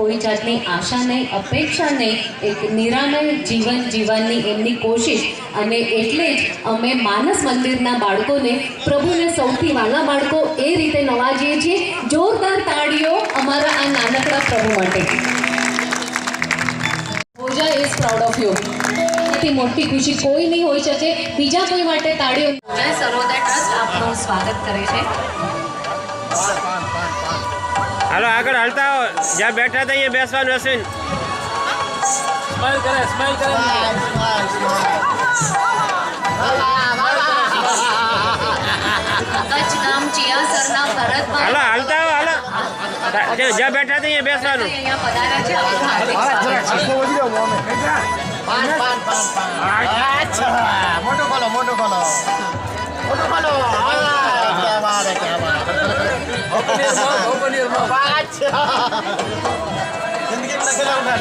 કોઈ જાતની આશા નહીં, અપેક્ષા નહીં, એક નિરામય જીવન જીવવાની એમની કોશિશ. અને એટલે જ અમે માનસ મંદિરના બાળકોને, પ્રભુને સૌથી વાલા બાળકો એ રીતે નવાજીએ છીએ. જોરદાર તાળીઓ અમારા આ નાનકડા પ્રભુ માટે. Pooja is proud of you એનાથી મોટી ખુશી કોઈ નહીં હોઈ શકે. બીજા કોઈ માટે તાળીઓ. જય સરોદય ટ્રસ્ટ આપનું સ્વાગત કરે છે. હાલો આગળ હાલતા આવો જ્યાં બેઠા હતા અહીંયા બેસવાનું અશ્વિન. સ્માઈલ કરે સ્માઈલ કરે. કચ્છ ગામ ચિયાસરના ભરતભાઈ. હાલો હાલતા આવો હાલો. ત્યાં જ્યાં બેઠા હતા અહીંયા બેસવાનું. અહીંયા પધાર્યા છે આપનું હાર્દિક સ્વાગત છે. મોટો ખોલો મોટો ખોલો મોટો ખોલો જિંદગી में लगे रहूंगा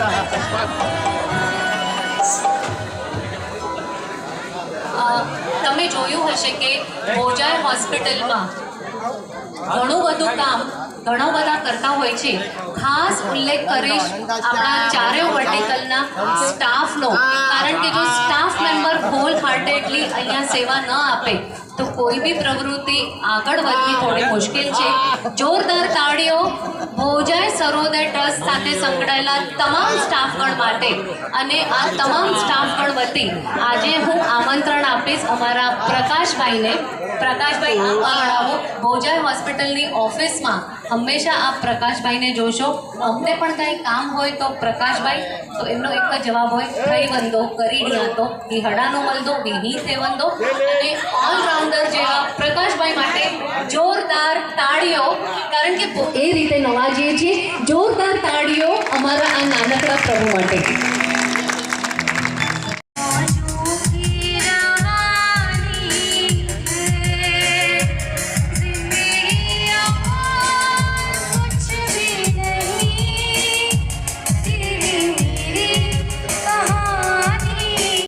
અ, તમે જોયું હશે કે મોજાય હોસ્પિટલમાં ઘણું બધું કામ ઘણા બધા કરતા હોય છે ખાસ ઉલ્લેખ કરીશ આપણા ચારે વર્ટિકલના સ્ટાફનો કારણ કે જો સ્ટાફ મેમ્બર હોલ હાર્ટેડલી અહીંયા સેવા ન આપે તો કોઈ બી પ્રવૃત્તિ આગળ વધવી થોડી મુશ્કેલ છે જોરદાર તાળીઓ ભોજાય સરોદય ટ્રસ્ટ સાથે સંકળાયેલા તમામ સ્ટાફગણ માટે અને આ તમામ સ્ટાફગણ વતી આજે હું આમંત્રણ આપીશ અમારા પ્રકાશભાઈને. પ્રકાશભાઈ આગળ આવો. ભોજાય હોસ્પિટલની ઓફિસમાં હંમેશા આપ પ્રકાશભાઈને જોશો. અમને પણ કંઈ કામ હોય તો પ્રકાશભાઈ, તો એમનો એક જ જવાબ હોય થઈ વંદો, કરી ડિયાતો એ હડાનો મલદો વિહી તે વંદો. અને ઓલરાઉન્ડર જેવા જોરદાર તાળીઓ કારણ કે એ રીતે નવાજીએ છીએ. જોરદાર તાળીઓ અમારા આ નાનકડા પ્રભુ માટે.